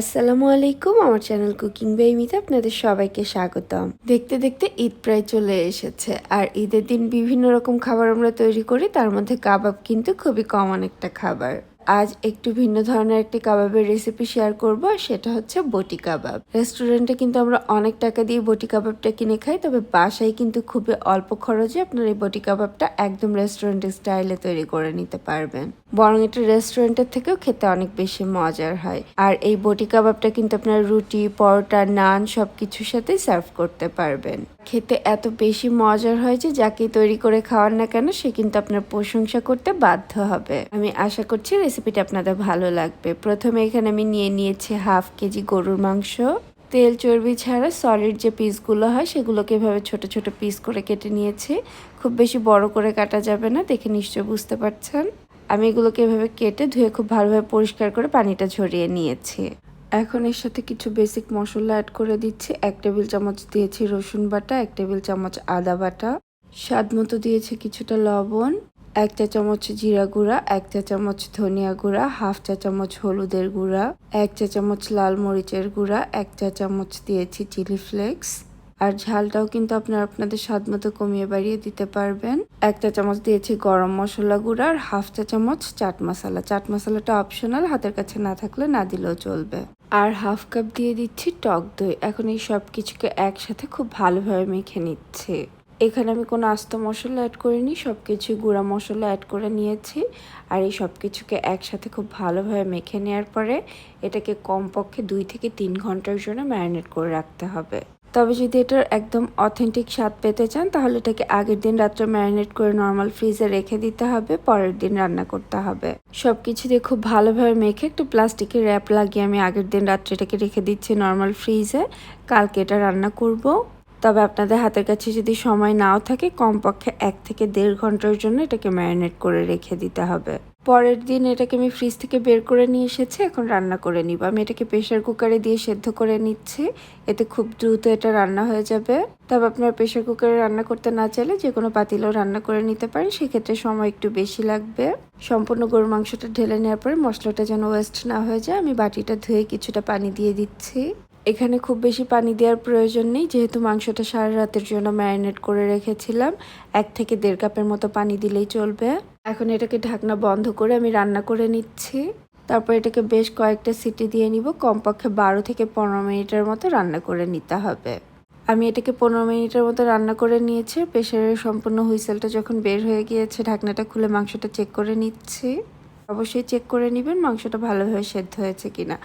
আসসালামু আলাইকুম, আমার চ্যানেল কুকিং বেমিতে আপনাদের সবাইকে স্বাগতম। দেখতে দেখতে ঈদ প্রায় চলে এসেছে, আর ঈদের দিন বিভিন্ন রকম খাবার আমরা তৈরি করি, তার মধ্যে কাবাব কিন্তু খুবই কমন একটা খাবার। আজ একটু ভিন্ন ধরনের একটি কাবাবের রেসিপি শেয়ার করব সেটা হচ্ছে বটি কাবাব। রেস্টুরেন্টে কিন্তু আমরা অনেক টাকা দিয়ে বটি কাবাবটা কিনে খাই, তবে বাসায় কিন্তু খুবই অল্প খরচে আপনার এই বটি কাবাবটা একদম রেস্টুরেন্টের স্টাইলে তৈরি করে নিতে পারবেন। বরং এটা রেস্টুরেন্টের থেকেও খেতে অনেক বেশি মজার হয়। আর এই বটি কাবাবটা কিন্তু আপনার রুটি, পরোটা, নান সব কিছুর সাথে সার্ভ করতে পারবেন। খেতে এত বেশি মজার হয় যে যাকে তৈরি করে খাওয়ান না কেন, সে কিন্তু আপনার প্রশংসা করতে বাধ্য হবে। আমি আশা করছি রেসিপিটা আপনাদের ভালো লাগবে। প্রথমে এখানে আমি নিয়ে নিয়েছি হাফ কেজি গরুর মাংস। তেল চর্বি ছাড়া সলিড যে পিসগুলো হয়, সেগুলোকে এভাবে ছোট ছোট পিস করে কেটে নিয়েছি। খুব বেশি বড় করে কাটা যাবে না, দেখে নিশ্চয় বুঝতে পারছেন। আমি এগুলোকে এভাবে কেটে ধুয়ে খুব ভালোভাবে পরিষ্কার করে পানিটা ঝরিয়ে নিয়েছি। এখন এর সাথে কিছু বেসিক মশলা অ্যাড করে দিচ্ছি। এক টেবিল চামচ দিয়েছি রসুন বাটা, এক টেবিল চামচ আদা বাটা। স্বাদ মতো দিয়েছি কিছুটা লবণ। এক চা চামচ জিরা গুঁড়া, এক চা চামচ ধনিয়া গুঁড়া, হাফ চা চামচ হলুদের গুঁড়া, এক চা চামচ লাল মরিচের গুঁড়া, এক চা চামচ দিয়েছি চিলি ফ্লেক্স। আর ঝালটাও কিন্তু আপনারা আপনাদের স্বাদ মতো কমিয়ে বাড়িয়ে দিতে পারবেন। এক চা চামচ দিয়েছি গরম মশলা গুঁড়া আর হাফ চা চামচ চাট মশলা। চাট মশলাটা অপশনাল হাতের কাছে না থাকলে না দিলেও চলবে। আর হাফ কাপ দিয়ে দিচ্ছি টক দই। এখন এই সব কিছুকে একসাথে খুব ভালোভাবে মেখে নিচ্ছে। এখানে আমি কোনো আস্ত মশলা অ্যাড করিনি সব কিছু গুঁড়া মশলা অ্যাড করে নিয়েছি। আর এই সব কিছুকে একসাথে খুব ভালোভাবে মেখে নেওয়ার পরে এটাকে কমপক্ষে দুই থেকে তিন ঘণ্টার জন্য ম্যারিনেট করে রাখতে হবে। তবে যদি এটার একদম অথেন্টিক স্বাদ পেতে চান, তাহলে এটাকে আগের দিন রাত্রে ম্যারিনেট করে নর্মাল ফ্রিজে রেখে দিতে হবে, পরের দিন রান্না করতে হবে। সব কিছু দিয়ে খুব ভালোভাবে মেখে একটু প্লাস্টিকের র্যাপ লাগিয়ে আমি আগের দিন রাত্রে এটাকে রেখে দিচ্ছি নর্মাল ফ্রিজে কালকে এটা রান্না করব। তবে আপনাদের হাতের কাছে যদি সময় নাও থাকে, কমপক্ষে এক থেকে দেড় ঘণ্টার জন্য এটাকে ম্যারিনেট করে রেখে দিতে হবে। পরের দিন এটাকে আমি ফ্রিজ থেকে বের করে নিয়ে এসেছি, এখন রান্না করে নিব। আমি এটাকে প্রেশার কুকারে দিয়ে সেদ্ধ করে নিচ্ছি, এতে খুব দ্রুত এটা রান্না হয়ে যাবে। তবে আপনার প্রেশার কুকারে রান্না করতে না চাইলে যে কোনো পাতিলেও রান্না করে নিতে পারেন, সেক্ষেত্রে সময় একটু বেশি লাগবে। সম্পূর্ণ গরুর মাংসটা ঢেলে নেওয়ার পরে মশলাটা যেন ওয়েস্ট না হয়ে যায়, আমি বাটিটা ধুয়ে কিছুটা পানি দিয়ে দিচ্ছি। এখানে খুব বেশি পানি দেওয়ার প্রয়োজন নেই, যেহেতু মাংসটা সারা রাতের জন্য ম্যারিনেট করে রেখেছিলাম। এক থেকে দেড় কাপের মতো পানি দিলেই চলবে। এখন এটাকে ঢাকনা বন্ধ করে আমি রান্না করে নিচ্ছি। তারপর এটাকে বেশ কয়েকটা সিটি দিয়ে নিব, কমপক্ষে বারো থেকে পনেরো মিনিটের মতো রান্না করে নিতে হবে। আমি এটাকে পনেরো মিনিটের মতো রান্না করে নিয়েছি প্রেশারের সম্পূর্ণ হুইসেলটা যখন বের হয়ে গিয়েছে, ঢাকনাটা খুলে মাংসটা চেক করে নিচ্ছি। অবশ্যই চেক করে নেবেন মাংসটা ভালোভাবে সেদ্ধ হয়েছে কিনা।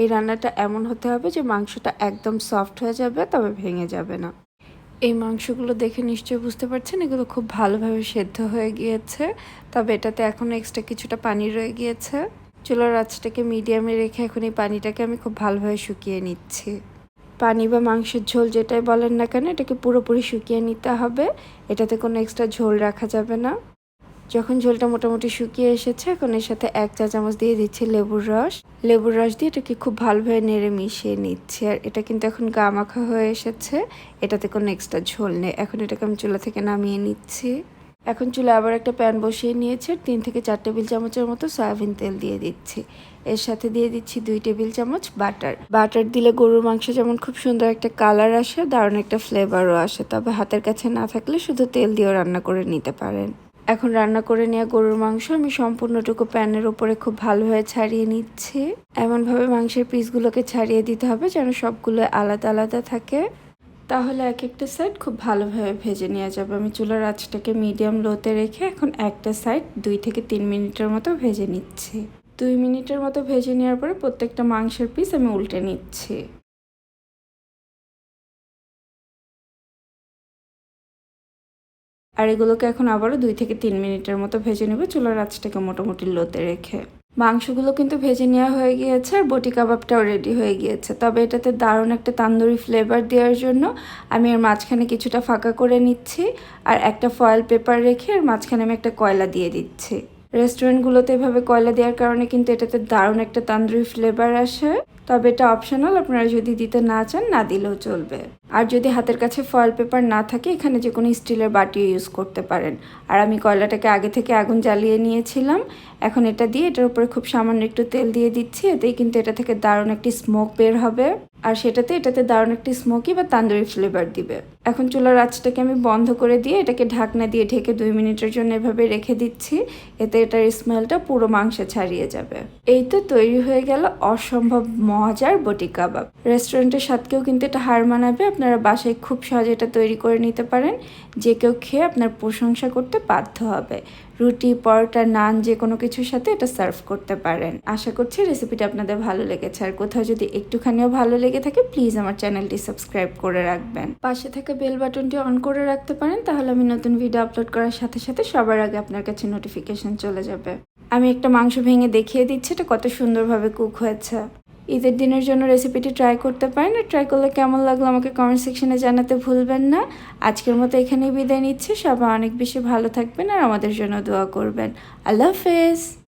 এই রান্নাটা এমন হতে হবে যে মাংসটা একদম সফট হয়ে যাবে, তবে ভেঙে যাবে না। এই মাংসগুলো দেখে নিশ্চয়ই বুঝতে পারছেন, এগুলো খুব ভালোভাবে সেদ্ধ হয়ে গিয়েছে, তবে এটাতে এখনও এক্সট্রা কিছুটা পানি রয়ে গিয়েছে। চুলার আঁচটাকে মিডিয়ামে রেখে এখন এই পানিটাকে আমি খুব ভালোভাবে শুকিয়ে নিচ্ছি। পানি বা মাংসের ঝোল যেটাই বলেন না কেন, এটাকে পুরোপুরি শুকিয়ে নিতে হবে। এটাতে কোনো এক্সট্রা ঝোল রাখা যাবে না। যখন ঝোলটা মোটামুটি শুকিয়ে এসেছে, এখন এর সাথে এক চা চামচ দিয়ে দিচ্ছি লেবুর রস। লেবুর রস দিয়ে এটাকে খুব ভালোভাবে নেড়ে মিশিয়ে নিচ্ছি। আর এটা কিন্তু এখন গা মাখা হয়ে এসেছে। এটাতে কোনো এক্সট্রা ঝোল নেই। এখন এটাকে আমি চুলা থেকে নামিয়ে নিচ্ছি। এখন চুলা আবার একটা প্যান বসিয়ে নিয়েছে তিন থেকে চার টেবিল চামচের মতো সয়াবিন তেল দিয়ে দিচ্ছি। এর সাথে দিয়ে দিচ্ছি দুই টেবিল চামচ বাটার। বাটার দিলে গরুর মাংস যেমন খুব সুন্দর একটা কালার আসে, দারুণ একটা ফ্লেভারও আসে। তবে হাতের কাছে না থাকলে শুধু তেল দিয়েও রান্না করে নিতে পারেন। এখন রান্না করে নেওয়া গরুর মাংস আমি সম্পূর্ণটুকু প্যানের উপরে খুব ভালোভাবে ছাড়িয়ে নিচ্ছি। এমনভাবে মাংসের পিসগুলোকে ছাড়িয়ে দিতে হবে যেন সবগুলো আলাদা আলাদা থাকে। তাহলে এক একটা সাইড খুব ভালোভাবে ভেজে নেওয়া যাবে। আমি চুলার আঁচটাকে মিডিয়াম লোতে রেখে এখন একটা সাইড দুই থেকে তিন মিনিটের মতো ভেজে নিচ্ছি। দুই মিনিটের মতো ভেজে নেওয়ার পরে প্রত্যেকটা মাংসের পিস আমি উল্টে নিচ্ছি। আর এগুলোকে এখন আবারও দুই থেকে তিন মিনিটের মতো ভেজে নেব। চুলার আঁচটাকে মোটামুটি লোতে রেখে। মাংসগুলো কিন্তু ভেজে নেওয়া হয়ে গিয়েছে আর বটি কাবাবটাও রেডি হয়ে গিয়েছে। তবে এটাতে দারুণ একটা তান্দুরি ফ্লেভার দেওয়ার জন্য আমি এর মাঝখানে কিছুটা ফাঁকা করে নিচ্ছি আর একটা ফয়েল পেপার রেখে এর মাঝখানে আমি একটা কয়লা দিয়ে দিচ্ছি। রেস্টুরেন্টগুলোতে এভাবে কয়লা দেওয়ার কারণে কিন্তু এটাতে দারুণ একটা তান্দুরি ফ্লেভার আসে। তবে এটা অপশনাল আপনারা যদি দিতে না চান, না দিলেও চলবে। আর যদি হাতের কাছে ফয়েল পেপার না থাকে, এখানে যে কোনো স্টিলের বাটিও ইউজ করতে পারেন। আর আমি কয়লাটাকে আগে থেকে আগুন জ্বালিয়ে নিয়েছিলাম, এখন এটা দিয়ে এটার উপরে খুব সামান্য একটু তেল দিয়ে দিচ্ছি, এতেই কিন্তু এটা থেকে দারুণ একটি স্মোক বের হবে। আর সেটাতে, এটাতে দারুণ একটি স্মোকি বা তান্দুরি ফ্লেভার দিবে। এখন চুলার আঁচটাকে আমি বন্ধ করে দিয়ে এটাকে ঢাকনা দিয়ে ঢেকে দুই মিনিটের জন্য এভাবে রেখে দিচ্ছি, এতে এটার স্মেলটা পুরো মাংসে ছাড়িয়ে যাবে। এই তো তৈরি হয়ে গেল অসম্ভব মজার বটি কাবাব। রেস্টুরেন্টের স্বাদকেও কিন্তু এটা হার মানাবে আপনারা বাসায় খুব সহজে এটা তৈরি করে নিতে পারেন। যে কেউ খেয়ে আপনার প্রশংসা করতে বাধ্য হবে। রুটি, পরোটা, নান যে কোনো কিছুর সাথে এটা সার্ভ করতে পারেন। আশা করছি রেসিপিটা আপনাদের ভালো লেগেছে। আর কোথাও যদি একটুখানিও ভালো লেগে থাকে, প্লিজ আমার চ্যানেলটি সাবস্ক্রাইব করে রাখবেন। পাশে থাকা বেল বাটনটি অন করে রাখতে পারেন, তাহলে আমি নতুন ভিডিও আপলোড করার সাথে সাথে সবার আগে আপনার কাছে নোটিফিকেশন চলে যাবে। আমি একটা মাংস ভেঙে দেখিয়ে দিচ্ছি, এটা কত সুন্দরভাবে কুক হয়েছে। ঈদের দিনের জন্য রেসিপিটি ট্রাই করতে পারেন আর ট্রাই করলে কেমন লাগল আমাকে কমেন্ট সেকশনে জানাতে ভুলবেন না। আজকের মতো এখানেই বিদায় নিচ্ছে। সবাই অনেক বেশি ভালো থাকবেন আর আমাদের জন্য দোয়া করবেন। আল্লাহ হাফেজ।